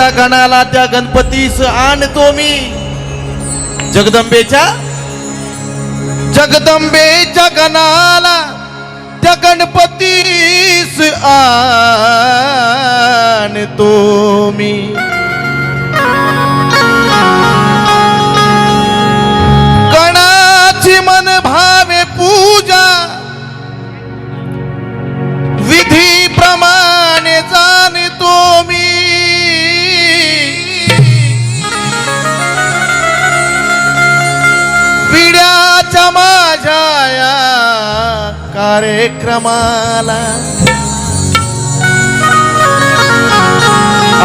विड्याच्या गणाला त्या गणपतीस आणतो मी. जगदंबेच्या? जगदंबेच्या गणाला त्या गणपतीस आणतो मी. मन भावे पूजा. विधी प्रमाणे पिढ्याच्या माझ्या या कार्यक्रमाला.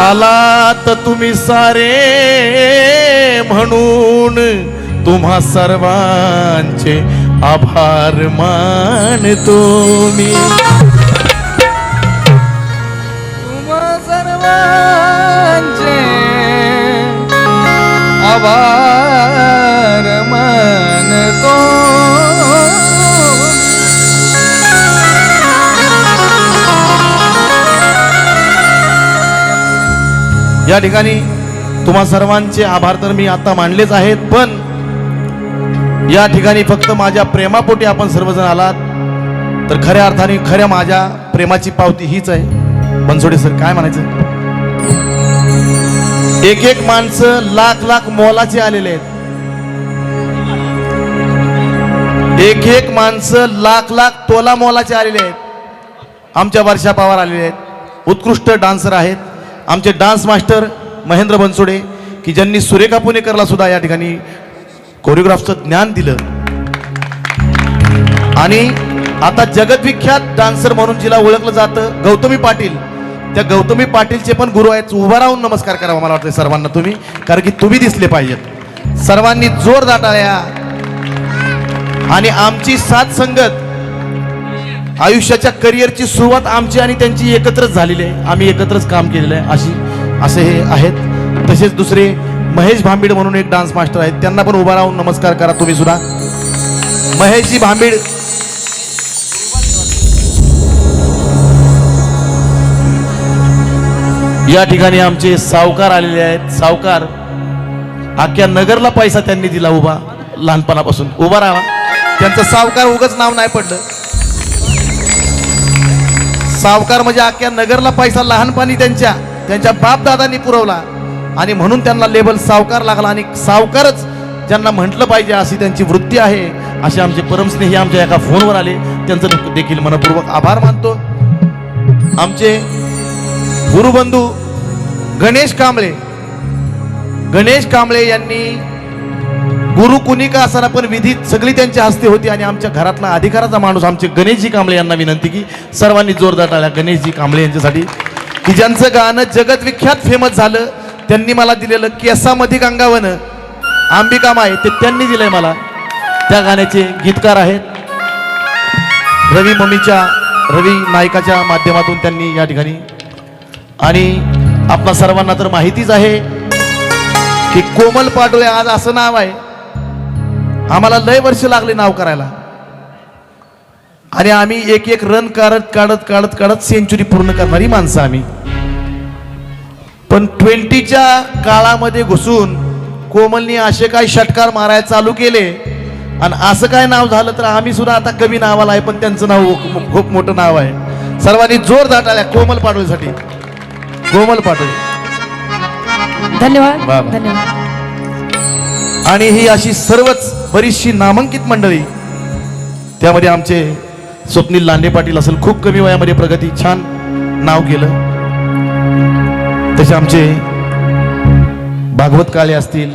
आलात तुम्ही सारे म्हणून तुम्हा सर्वांचे आभार मानतो मी. तुम्हा सर्वांचे आभार या ठिकाणी तुम्हा सर्वांचे आभार तर मी आता मानलेच आहेत पण या ठिकाणी फक्त माझ्या प्रेमापोटी आपण सर्वजण आलात. तर खऱ्या अर्थाने खऱ्या माझ्या प्रेमाची पावती हीच आहे. बनसोडे सर काय म्हणायचं? एक एक माणसं लाख लाख मोलाचे आलेले आहेत. एक एक माणसं लाख लाख तोला मोलाचे आलेले आहेत. आमच्या वर्षा पवार आलेले आहेत. उत्कृष्ट डान्सर आहेत. आमचे डान्स मास्टर महेंद्र बनसोडे की ज्यांनी सुरेखा पुणेकरला सुद्धा या ठिकाणी कोरिओग्राफचं ज्ञान दिलं. आणि आता जगद्विख्यात डान्सर म्हणून जिला ओळखलं जातं गौतमी पाटील. त्या गौतमी पाटीलचे पण गुरु आहेत. उभा राहून नमस्कार करावा मला वाटतं सर्वांना तुम्ही कारण की तुम्ही दिसले पाहिजेत. सर्वांनी जोर दाटाळ्या आणि आमची साथ संगत आयुष्याच्या करिअरची सुरुवात आमची आणि त्यांची एकत्रच झालेली आहे. आम्ही एकत्रच काम केलेलं आहे. अशी असे हे आहेत. तसेच दुसरे महेश भांबीड म्हणून एक डान्स मास्टर आहेत. त्यांना पण उभा राहून नमस्कार करा तुम्ही सुद्धा. महेशजी भांबीड. या ठिकाणी आमचे सावकार आलेले आहेत. सावकार अख्ख्या नगरला पैसा त्यांनी दिला उभा लहानपणापासून. उभा राहा. त्यांचं सावकार उगच नाव नाही पडलं. सावकार म्हणजे अख्ख्या नगरला पैसा लहानपणी त्यांच्या त्यांच्या बापदादांनी पुरवला. आणि म्हणून त्यांना लेबल सावकार लागला. आणि सावकारच ज्यांना म्हटलं पाहिजे अशी त्यांची वृत्ती आहे असे आमचे परमस्नेही आमच्या एका फोनवर आले. त्यांचं देखील मनपूर्वक आभार मानतो. आमचे गुरुबंधू गणेश कांबळे गणेश कांबळे यांनी गुरु कुणी का असताना पण विधीत सगळी त्यांच्या हस्ते होती आणि आमच्या घरातला अधिकाराचा माणूस आमचे गणेशजी कांबळे यांना विनंती की सर्वांनी जोरदार टाळ्या. गणेशजी कांबळे यांच्यासाठी. की ज्यांचं गाणं जगत विख्यात फेमस झालं त्यांनी मला दिलेलं केसामध्ये गंगावन. अंबिका माय ते त्यांनी दिलंय मला. त्या गाण्याचे गीतकार आहेत. रवी मम्मीच्या रवी नायकाच्या माध्यमातून त्यांनी या ठिकाणी. आणि आपल्या सर्वांना तर माहितीच आहे की कोमल पाटोळे आज असं नाव आहे. आम्हाला लय वर्ष लागले नाव करायला. आणि आम्ही एक एक रन काढत काढत काढत काढत सेंचुरी पूर्ण करणारी माणसं आम्ही. पण ट्वेंटीच्या काळामध्ये घुसून कोमलनी असे काय षटकार मारायला चालू केले. आणि असं काय नाव झालं तर आम्ही सुद्धा आता कमी नावाला आहे पण त्यांचं नाव खूप- मोठं नाव आहे. सर्वांनी जोर दाटाल्या कोमल पाटोळीसाठी. कोमल पाटोळे. धन्यवाद. धन्यवाद. आणि ही अशी सर्वच बरीचशी नामांकित मंडळी. त्यामध्ये आमचे स्वप्नील लांडे पाटील असेल खूप कमी वयामध्ये प्रगती छान नाव केलं. तसे आमचे भागवत काळे असतील.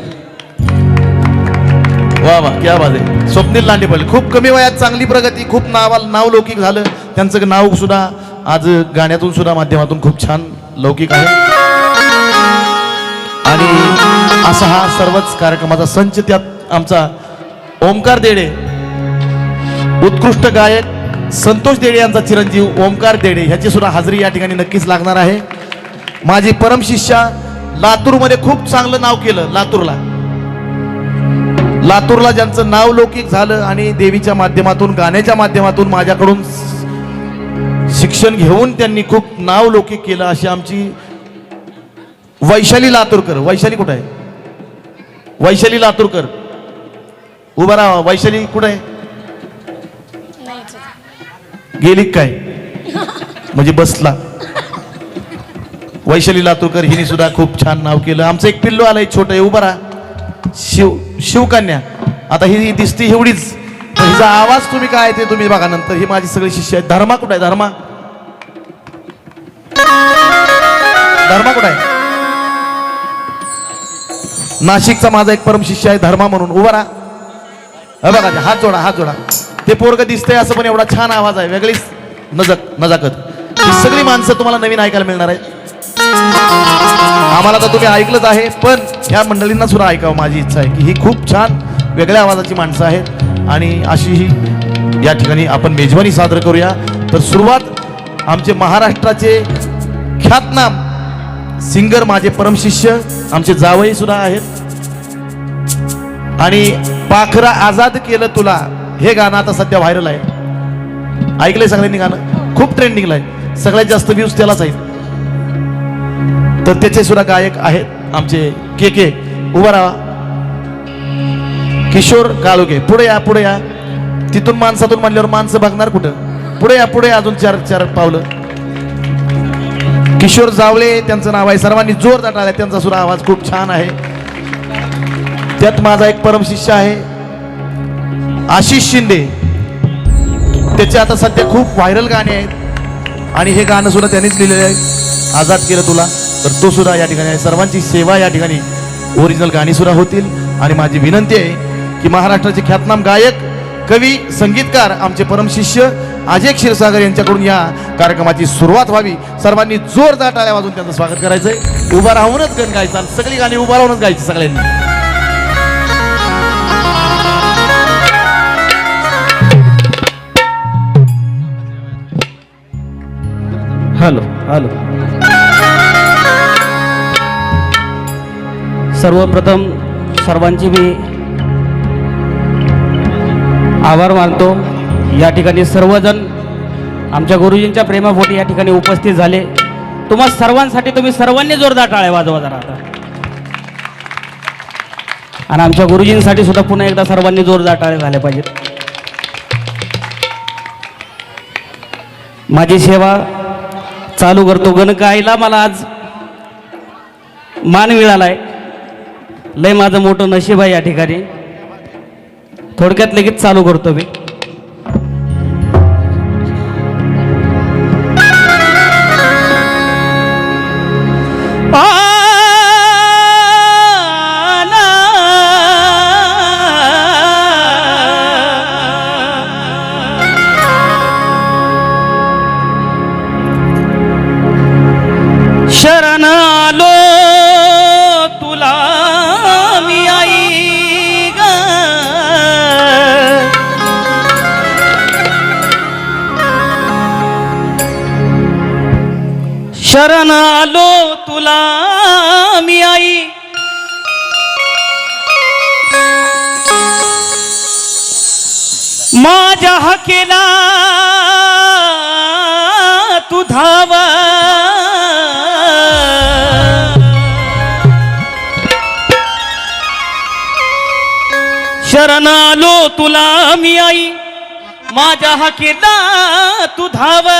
वा वा क्या बात आहे. स्वप्नील लांडे पाटील खूप कमी वयात चांगली प्रगती खूप नावा नाव लौकिक झालं. त्यांचं नाव सुद्धा आज गाण्यातून सुद्धा माध्यमातून खूप छान लौकिक आहे. आणि असा हा सर्वच कार्यक्रमाचा संच त्यात आमचा ओमकार देडे उत्कृष्ट गायक संतोष देडे यांचा चिरंजीव ओमकार देडे ह्याची सुद्धा हजेरी या ठिकाणी नक्कीच लागणार आहे. माझी परम शिष्या लातूरमध्ये खूप चांगलं नाव केलं लातूरला. लातूरला ज्यांचं नाव लौकिक झालं आणि देवीच्या माध्यमातून गाण्याच्या माध्यमातून माझ्याकडून शिक्षण घेऊन त्यांनी खूप नाव लौकिक केलं अशी आमची वैशाली लातूरकर. वैशाली कुठं आहे? वैशाली लातूरकर. उभा राहा. वैशाली कुठं आहे? गेली काय? म्हणजे बसला. वैशाली लातूरकर हिने सुद्धा खूप छान नाव केलं. आमचं एक पिल्लू आलंय छोटं आहे उभं राहा. शिव शिवकन्या. आता ही दिसती एवढीच. हिचा आवाज तुम्ही काय ते तुम्ही बघा नंतर. ही माझी सगळी शिष्य आहेत. धर्मा कुठं आहे? धर्मा? धर्मा कुठं आहे? नाशिकचा माझा एक परम शिष्य आहे धर्मा म्हणून. उभा राहा. बघा हात जोडा हात जोडा. ते पोरग दिसतंय असं पण एवढा छान आवाज आहे. वेगळीच नजक नजाकत ही सगळी माणसं तुम्हाला नवीन ऐकायला मिळणार आहेत. आम्हाला तर तुम्ही ऐकलंच आहे पण ह्या मंडळींना सुद्धा ऐकावं माझी इच्छा आहे की ही खूप छान वेगळ्या आवाजाची माणसं आहेत. आणि अशी ही या ठिकाणी आपण मेजवानी सादर करूया. तर सुरुवात आमचे महाराष्ट्राचे ख्यातनाम सिंगर माझे परमशिष्य आमचे जावई सुद्धा आहेत. आणि पाखरा आझाद केलं तुला हे गाणं आता सध्या व्हायरल आहे. ऐकलंय सगळ्यांनी गाणं? खूप ट्रेंडिंगला आहे. सगळ्यात जास्त व्ह्यूज त्यालाच आहेत. तर त्याचे सुद्धा गायक आहेत आमचे के के. उभा राहा. किशोर काळोगे पुढे या पुढे या. तिथून माणसातून म्हणल्यावर माणसं बघणार कुठं? पुढे या पुढे अजून चार चार पावलं. किशोर जावळे त्यांचं नाव आहे. सर्वांनी जोर टाळ्या. त्यांचा सुद्धा आवाज खूप छान आहे. त्यात माझा एक परमशिष्य आहे आशिष शिंदे. त्याचे आता सध्या खूप व्हायरल गाणे आहेत. आणि हे गाणं सुद्धा त्यांनीच लिहिलेलं आहे. आजाद केलं तुला. तर तो सुद्धा या ठिकाणी आहे. सर्वांची सेवा या ठिकाणी ओरिजिनल गाणी सुद्धा होतील. आणि माझी विनंती आहे की महाराष्ट्राचे ख्यातनाम गायक कवी संगीतकार आमचे परमशिष्य अजय क्षीरसागर यांच्याकडून या कार्यक्रमाची सुरुवात व्हावी. सर्वांनी जोरदार टाळ्या वाजून त्यांचं स्वागत करायचंय. उभा राहूनच गण गायचं सगळी गाणी उभा राहूनच गायची सगळ्यांनी. Hello hello. सर्वप्रथम सर्वांची मी आभार मानतो. या ठिकाणी सर्वजण आमच्या गुरुजींच्या प्रेमापोटी या ठिकाणी उपस्थित झाले. तुम्हा सर्वांसाठी तुम्ही सर्वांनी जोरदार टाळ्या वाजवा जरा आता. आणि आमच्या गुरुजींसाठी सुद्धा पुन्हा एकदा सर्वांनी जोरदार टाळ्या झाल्या पाहिजेत. माझी सेवा चालू करतो. गणकाईला मला आज मान मिळालाय. लय माझं मोठं नशीब आहे या ठिकाणी. थोडक्यात लगेच चालू करतो मी. शरण आलो तुला मी आई. माझ्या हकेला तू धावा. शरण आलो तुला मी आई. माझ्या हकेला तू धावा.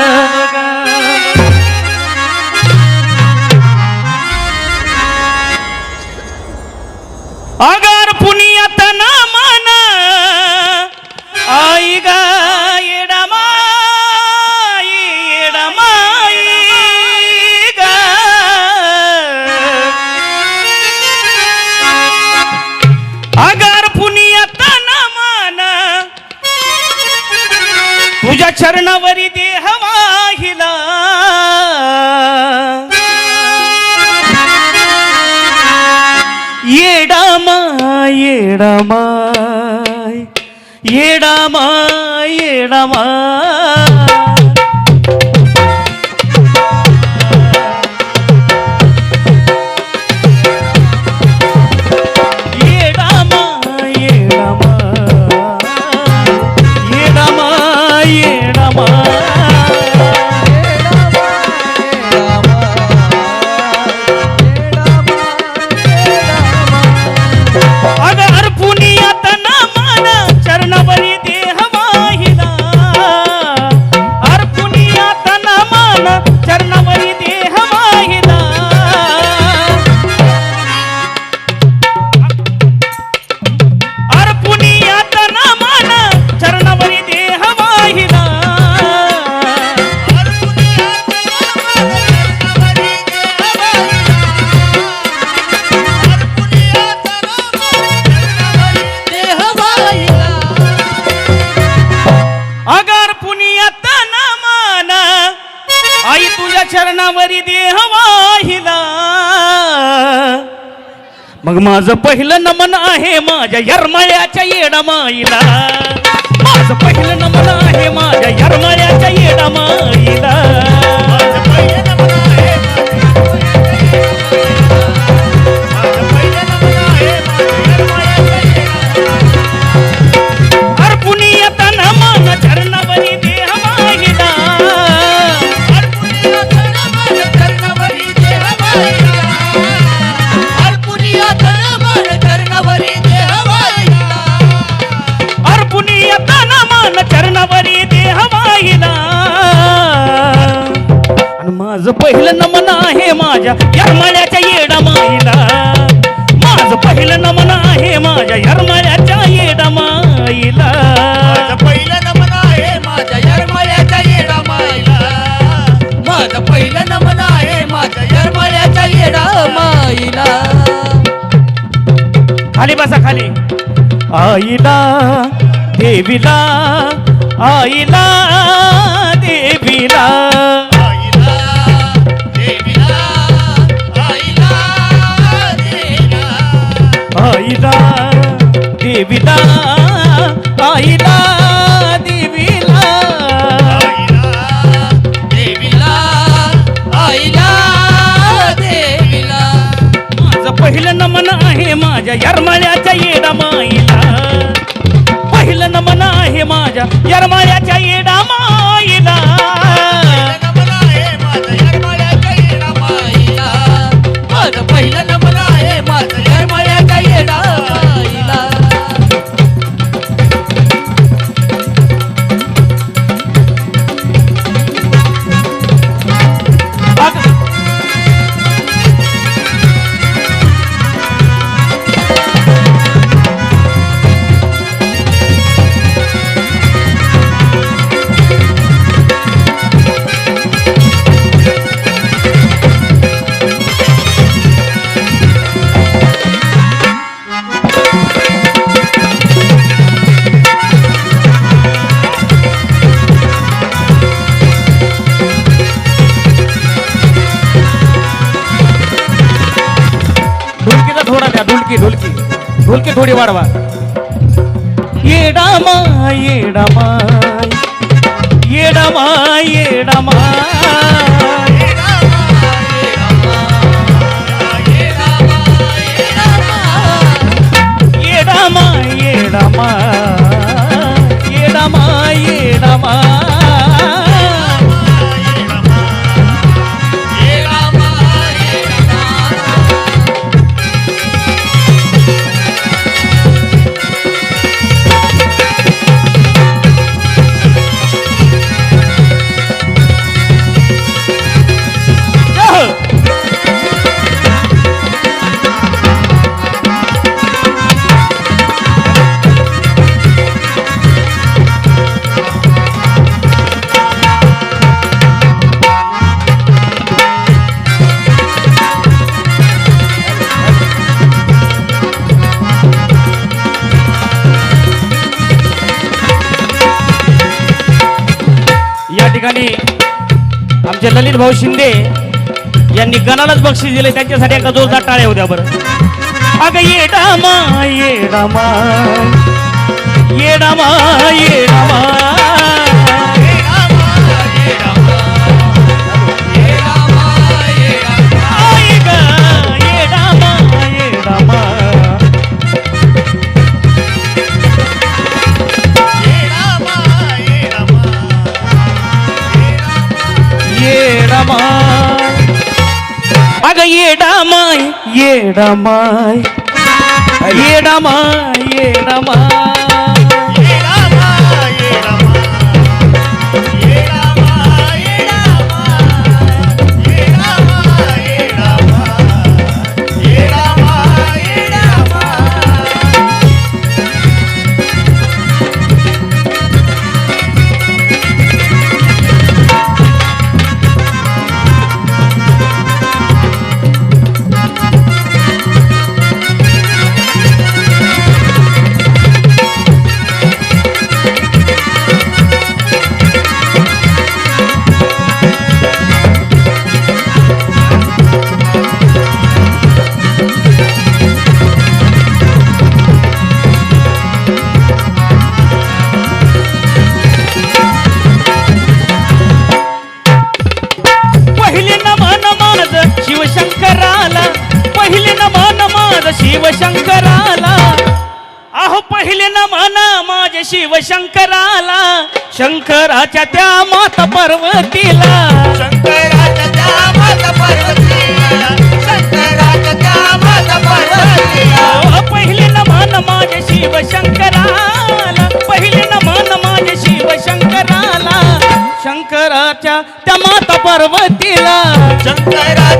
ಶರಣವರಿ ದೇಹವಾಹಿಲ ఏడామాయ్ ఏడామాయ్. ఏడామాయ్ ఏడామాయ్. मग माझं पहिलं नमन आहे माझ्या यरमाळ्याच्या येडामाईला माझं पहिलं नमन आहे माझ्या यरमाळ्याच्या येडा माईला. माझं पहिलं नमन आहे माझ्या यरमाळ्याच्या येडामाईला माझं पहिलं नमन आहे माझ्या यरमाळ्याच्या येडामाईला पहिलं नमन आहे माझ्या यरमळ्याच्या येडा माईला. माझं पहिलं नमन आहे माझ्या यरमळ्याच्या येडा माईला. खाली बसा खाली. आईला देवीला आईला देवीला. देवीला आईला देवीला. देवीला आईला देवीला. माझं पहिलं नमन आहे माझ्या यरमाळ्याच्या येडा माईला. पहिलं नमन आहे माझ्या यरमाळ्याच्या येडा थोडा द्या ढोलकी ढोलकी. ढोलकी थोडी वाढवा. येडा माय येडा माय. येडा माय येडा माय. ललित भाऊ शिंदे यांनी गणालाच बक्षीस दिले त्यांच्यासाठी एका जोरदार टाळ्या होत्या बरं. अगं ये डामा ये डामा ये डामा ये डामा ஆக ஏடாமாய் ஏடாமாய். ஏடாமாய் ஏடாமாய். शंकराच्या त्या माता पार्वतीला. शंकराच्या त्या माता पार्वतीला. शंकराच्या त्या माता पार्वतीला. अहो, पहिले नमन माझे शिवशंकराला पहिले नमन माझे शिवशंकराला शंकराच्या त्या माता पार्वतीला. शंकराच्या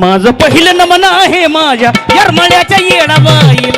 माझं पहिलं नमन आहे माझ्या यरमळ्याच्या येडाबाईला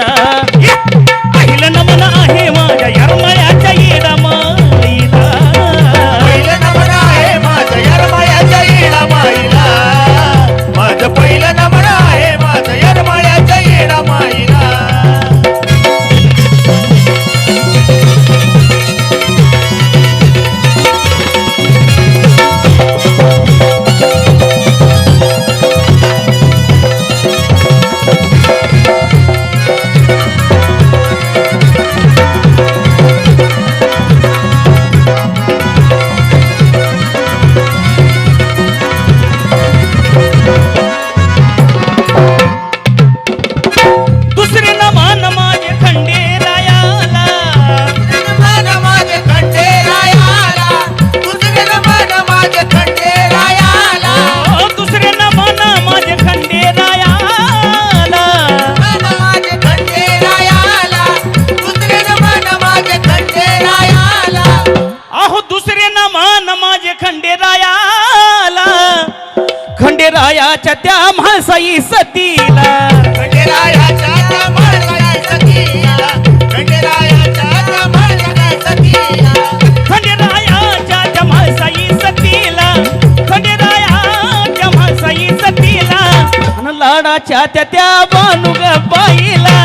रागाच्या त्या त्या बानू ग बाईला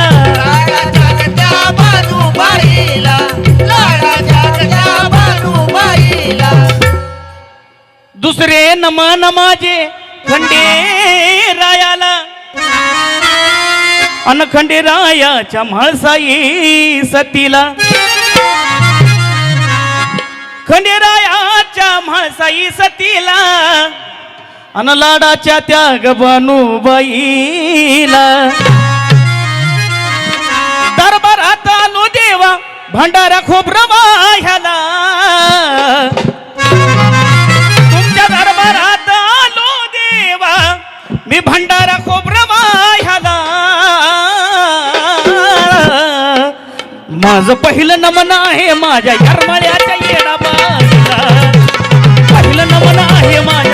त्या बानू बाईला रागाच्या त्या दुसरे नमा नमाजे खंडे रायाला. अन खंडे रायाच्या म्हाळसाई सतीला. खंडे रायाच्या म्हाळसाई सतीला. अन लाडाच्या त्या गबानूबाईला दरबारात आलो देवा भंडारा खोबरं ह्याला तुमच्या दरबारात आलो देवा मी भंडारा खोबरं ह्याला माझं पहिलं नमन आहे माझ्या यरमाळ्याच्या येडाबाईला पहिलं नमन आहे माझ्या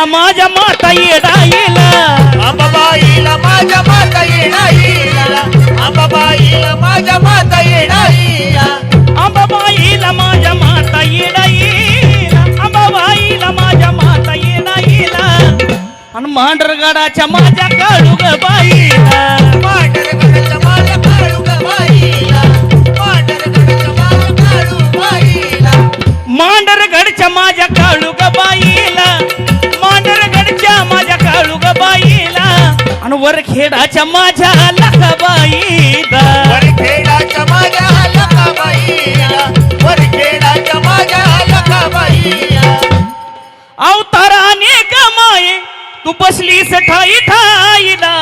येला माझ्या माता येडा येला आबाबा येला माझ्या माता येडा येला आबाबा येला माझ्या माता येडा येला आबाबा येला माझ्या माता येडा येला आबाबा येला माझ्या माता येडा येला आणि मांढरगडाच्या माझ्या काळुग बाईला. मांढरगडाच्या माझ्या माझ्या काळू आणि वर खेडाच्या माझ्या लखाबाईला. वरखेडाच्या माझ्या लखाबाईला. वरखेडाच्या माझ्या लखाबाईला. अवताराने गमाये तू बसलीस ठाई ठाईला.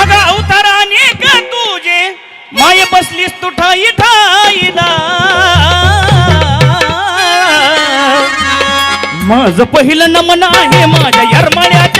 अगं अवताराने ग तुझे? माय बसलीस तू ठाई ठाईला. माझं पहिलं नमन आहे माझ्या यरमाळ्याच्या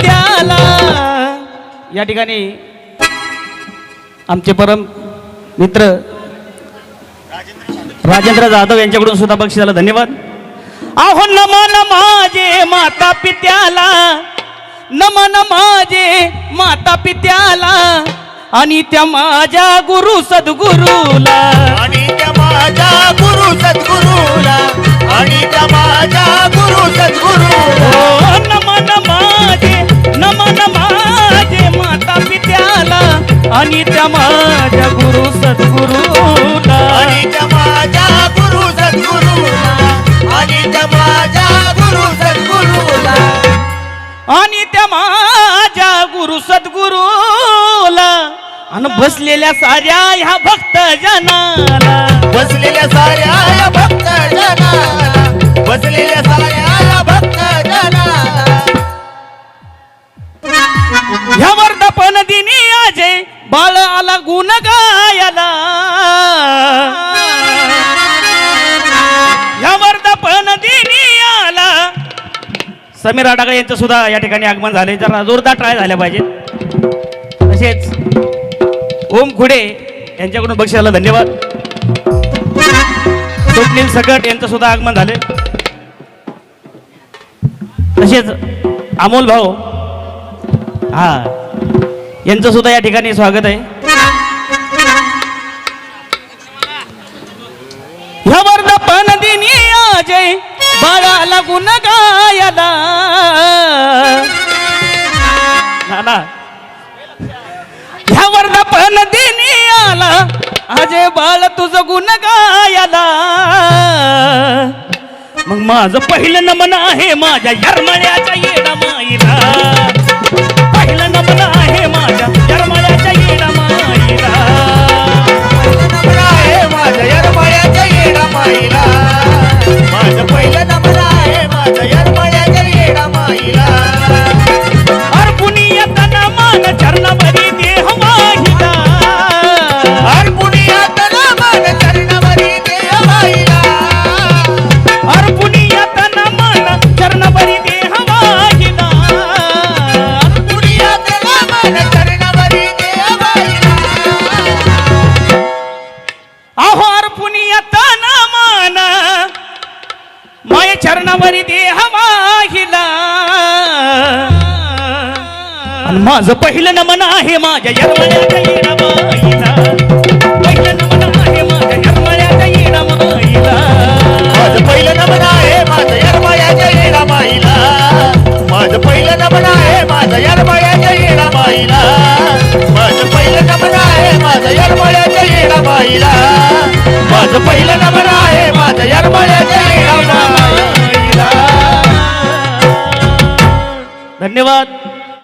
त्याला या ठिकाणी आमचे परम मित्र राजेंद्र जाधव यांच्याकडून सुद्धा बक्षिसाला धन्यवाद. अहो नमन माझे माता पित्याला नमन माझे माता पित्याला आणि त्या माझ्या गुरु सद्गुरूला. आणि त्या माझ्या गुरु सद्गुरूला आणि त्या माझ्या गुरु सद्गुरू आणि त्या माझ्या गुरु सद्गुरूला. आणि त्या माझ्या गुरु सद्गुरूला. आणि त्या माझ्या गुरु सद्गुरूला. आणि त्या माझ्या गुरु सद्गुरूला. आणि बसलेल्या साऱ्या ह्या भक्त जनाला बसलेल्या साऱ्या या भक्त जनाला बसलेल्या साऱ्या या भक्त जनाला ह्या वर्धपण दिनी आजे बाळ आला गुण गायला. यावर वर्धपण दिनी आला. समीर अडागळे यांचं सुद्धा या ठिकाणी आगमन झाले जरा जोरदार ट्राय झाल्या पाहिजेत. तसेच ओम खुडे यांच्याकडून बक्षिसाला धन्यवाद. स्वप्नील सकट यांचं सुद्धा आगमन झाले तसेच अमोल भाऊ. हा. यांचं सुद्धा या ठिकाणी स्वागत आहे. ह्या दिनी अजय बाळाला गुण गायला ना, ह्या वर्धपण दिनी आला अजय बाळ तुझं गुण गायला मग माझं पहिलं नमन आहे माझ्या यरमळ्याच्या येडा माईला माझं पहिलं नंबर आहे माझं माझं पहिलं नमन आहे माझ्या येडाबाईला पहिलं नमन आहे माझ्या माझं पहिलं नमन आहे माईला माझं पहिलं नमन आहे माईला माझं पहिलं नमन आहे माईला माझं पहिलं नमन आहे माईला धन्यवाद.